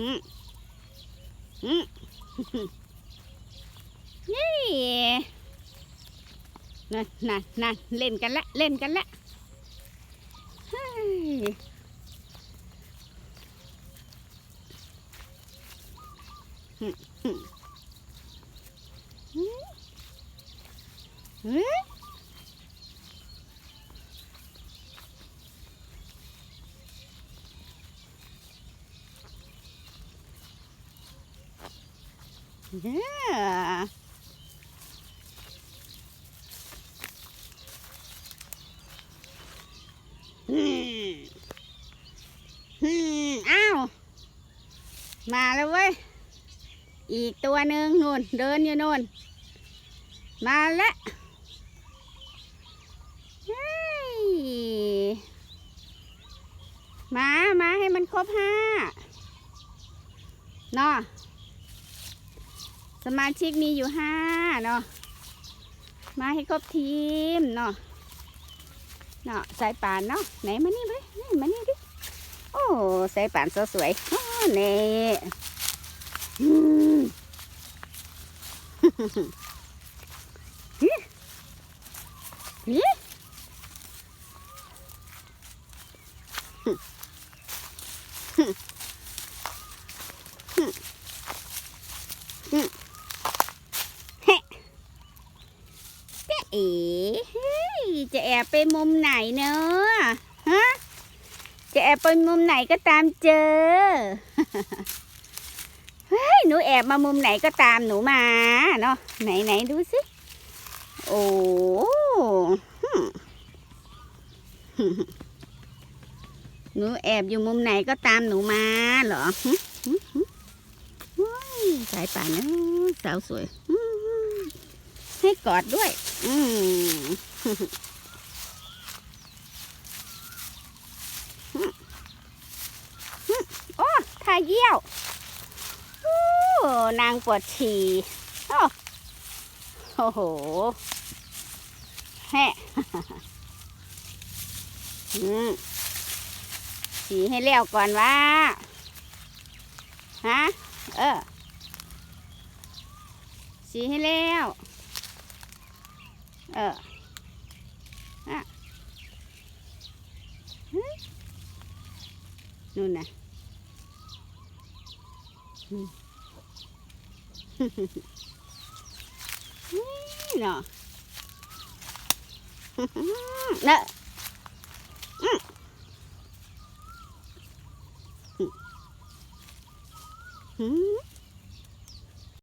นี่นั่นนั่นนั่นเล่นกันละ เล่นกันละเฮ้ย อืมฮ้ยเด้ออืมอืมอ้าว มาแล้วเว้ย อีกตัวหนึ่งนู่น เดินอยู่นู่น มาแล้วเฮ้ยมา มาให้มันครบห้านาะ สมาชิกมีอยู่ห้าเนาะมาให้ครบทีมเนาะเนาะสายป่านเนาะไหนมานี่ไปนี่มานี่ดิโอ้สายป่านสวสวยอ้เน่ฮิฮิเฮ้จ๊ เอ๋จะแอบไปมุมไหนเนอะฮะจะแอบไปมุมไหนก็ตามเจอเฮ้ยหนูแอบมามุมไหนก็ตามหนูมาเนาะไหนไหนดูสิโอ้หึ่มหนูแอบอยู่มุมไหนก็ตามหนูมาเหรอหึหึหึว้ายสายป่านนะสาวสวย ให้กอดด้วย อืมโอ้ทายเยี่ยวโอ้นางปวดฉี่โอ้โอ้โหแฮะอืมฉี่ให้เลี้ยวก่อนว่าฮะ เออฉี่ให้เลี้ยว เอออะนู่นนะนี่เนาะเนอะอืม